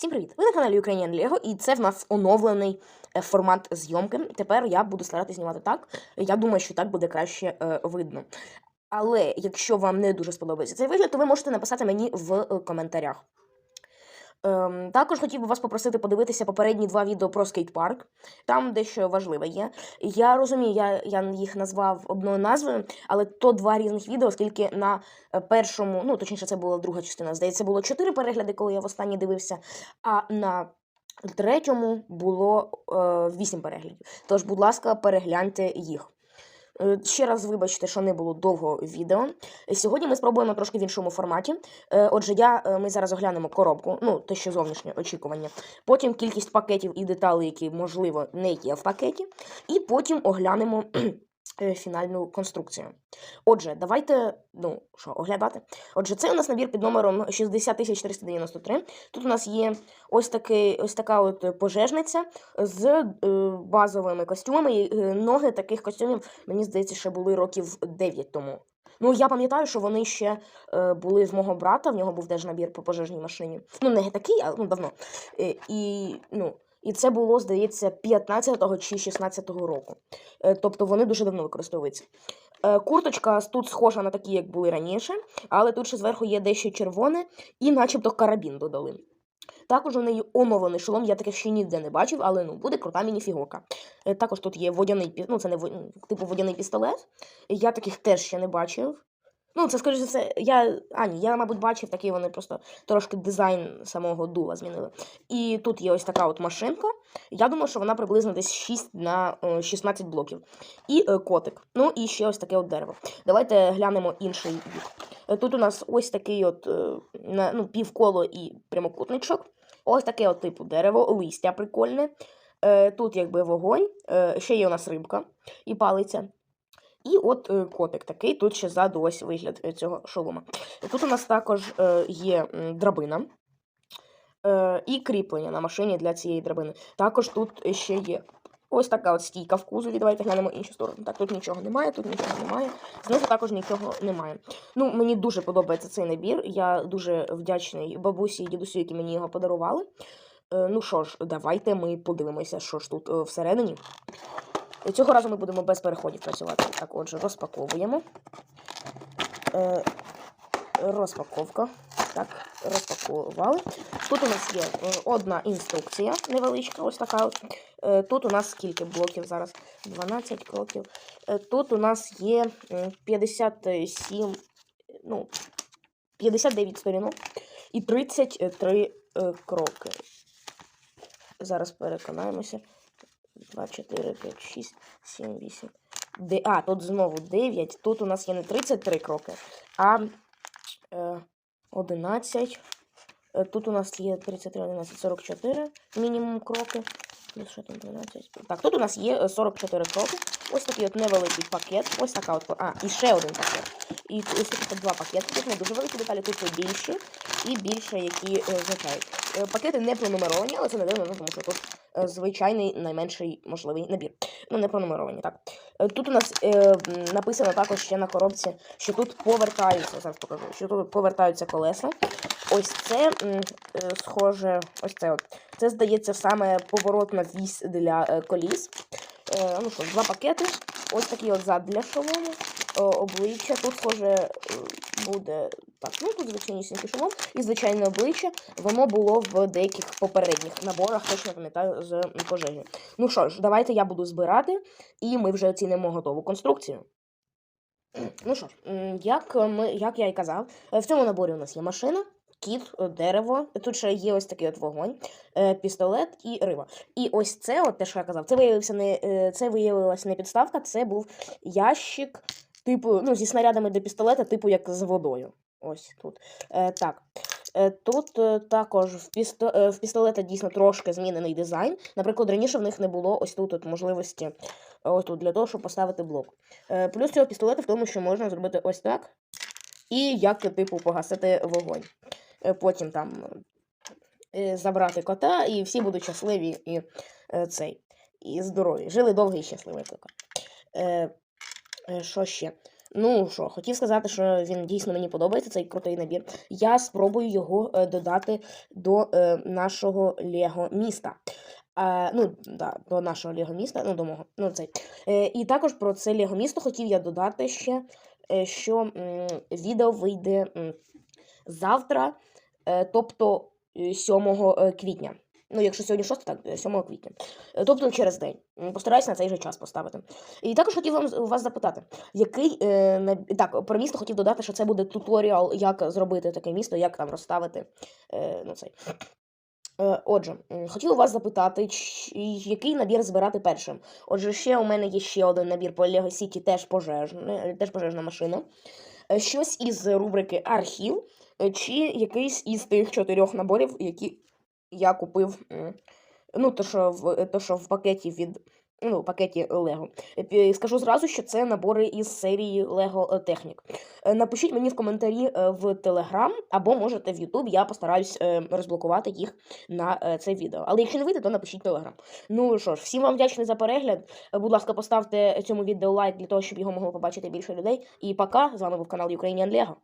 Всім привіт! Ви на каналі Ukrainian Lego, і це в нас оновлений е, формат зйомки. Тепер я буду старатися знімати так. Я думаю, що так буде краще е, видно. Але якщо вам не дуже сподобається цей вигляд, то ви можете написати мені в е, коментарях. Ем, також хотів би вас попросити подивитися попередні два відео про скейт-парк. Там дещо важливе є. Я розумію, я, я їх назвав одною назвою, але то два різних відео, оскільки на е, першому, ну точніше, це була друга частина. Здається, було чотири перегляди, коли я востаннє дивився. А на третьому було е, вісім переглядів. Тож, будь ласка, перегляньте їх. Е, Ще раз вибачте, що не було довго відео. Е, Сьогодні ми спробуємо трошки в іншому форматі. Е, Отже, я, ми зараз оглянемо коробку, ну, те, що зовнішнє очікування. Потім кількість пакетів і деталей, які, можливо, не є в пакеті. І потім оглянемо фінальну конструкцію. Отже, давайте, ну, що, оглядати. Отже, це у нас набір під номером 60493. Тут у нас є ось, такий, ось така от пожежниця з е, базовими костюмами. Е, ноги таких костюмів, мені здається, ще були років 9 тому. Ну, я пам'ятаю, що вони ще е, були з мого брата, в нього був теж набір по пожежній машині. Ну, не такий, а ну, давно. Е, і, ну, і це було, здається, 15-го чи 16-го року. Е, тобто вони дуже давно використовуються. Е, Курточка тут схожа на такі, як були раніше, але тут ще зверху є дещо червоне і начебто карабін додали. Також у неї оновлений шолом, я таке ще ніде не бачив, але ну, буде крута мініфігурка. Е, Також тут є водяний ну, це не ну, типу водяний пістолет. Я таких теж ще не бачив. Ну, це, скоріше все, я. А, я, мабуть, бачив такі, вони просто трошки дизайн самого дула змінили. І тут є ось така от машинка. Я думаю, що вона приблизно десь 6 на е, 16 блоків. І е, котик. Ну і ще ось таке от дерево. Давайте глянемо інший бік. Е, Тут у нас ось такий от е, ну, півколо і прямокутничок. Ось таке от типу дерево, листя прикольне. Е, Тут якби вогонь, е, ще є у нас рибка і палиця. І от е, котик такий, тут ще ззаду ось вигляд е, цього шолома. Тут у нас також е, є драбина і кріплення на машині для цієї драбини. Також тут ще є ось така от стійка в кузові. Давайте глянемо іншу сторону. Так, тут нічого немає, тут нічого немає. Знизу також нічого немає. Ну, мені дуже подобається цей набір. Я дуже вдячний бабусі і дідусю, які мені його подарували. Ну що ж, давайте ми подивимося, що ж тут всередині. Цього разу ми будемо без переходів працювати. Так, отже, розпаковуємо. Е, розпаковка. Так, розпакували. Тут у нас є е, одна інструкція невеличка, ось така. Е, Тут у нас скільки блоків зараз? 12 кроків. Е, Тут у нас є 57, ну, 59 сторінок і 33 е, кроки. Зараз переконаємося. 2, 4, 5, 6, 7, 8. Де... А, тут знову 9. Тут у нас є не 33 кроки, а е, 11. Е, Тут у нас є 33, 11, 44 мінімум кроки. Плюс що там 12. Так, тут у нас є е, 44 кроки. Ось такий от невеликий пакет. Ось така от. А, і ще один пакет. І ось такі два пакети. Тут не дуже великі деталі, тут більші і більше, які е, означають. Е, Пакети не пронумеровані, але це не дивно, тому що тут е, звичайний найменший можливий набір. Ну, не пронумеровані, так. Е, Тут у нас е, написано також ще на коробці, що тут повертаються, зараз покажу, що тут повертаються колеса. Ось це е, схоже, ось це от. Це здається саме поворотна вісь для е, коліс. Е, ну що, два пакети. Ось такий от зад для шолому. О, обличчя. Тут схоже е, буде так. Ну тут звичайнісінький шолом і звичайне обличчя. Воно було в деяких попередніх наборах, точно пам'ятаю, з пожежі. Ну що ж, давайте я буду збирати, і ми вже оцінимо готову конструкцію. Ну що ж, як, ми, як я і казав, е, в цьому наборі у нас є машина, кіт, е, дерево. Тут ще є ось такий от вогонь, е, пістолет і риба. І ось це, от те, що я казав, це виявився не е, це виявилася не підставка, це був ящик, типу, ну, зі снарядами для пістолета, типу як з водою. Ось тут. Е, так. Е, Тут е, також в, пісто... е, в пістолета дійсно трошки змінений дизайн. Наприклад, раніше в них не було ось тут от можливості е, ось тут для того, щоб поставити блок. Е, Плюс цього пістолета в тому, що можна зробити ось так. І як, типу, погасити вогонь. Е, Потім там е, забрати кота, і всі будуть щасливі і е, цей. І здорові. Жили довго і щасливо, е, Що ще? Ну що, хотів сказати, що він дійсно мені подобається, цей крутий набір. Я спробую його е, додати до е, нашого Лего міста. Е, ну, да, до нашого Лего міста, ну, до мого. Ну, цей. Е, і також про це Лего місто хотів я додати ще, е, що м, відео вийде м, завтра, е, тобто е, 7 е, квітня. Ну, якщо сьогодні 6, так, е, 7 квітня. Е, Тобто через день. Постараюся на цей же час поставити. І також хотів вам вас запитати, який е, так, про місто хотів додати, що це буде туторіал, як зробити таке місто, як там розставити е, ну, цей. Е, Отже, хотів вас запитати, який набір збирати першим. Отже, ще у мене є ще один набір по Lego City, теж теж пожежна машина. Е, Щось із рубрики Архів, е, чи якийсь із тих чотирьох наборів, які я купив. Ну, то, що в, то, що в пакеті від. Ну, пакеті Лего. Скажу зразу, що це набори із серії Технік. Е, Напишіть мені в коментарі е, в Telegram або можете в YouTube, я постараюсь е, розблокувати їх на е, це відео. Але якщо не вийде, то напишіть Telegram. Ну що ж, всім вам вдячний за перегляд. Е, Будь ласка, поставте цьому відео лайк для того, щоб його могло побачити більше людей. І пока, з вами був канал Ukrainian Lego.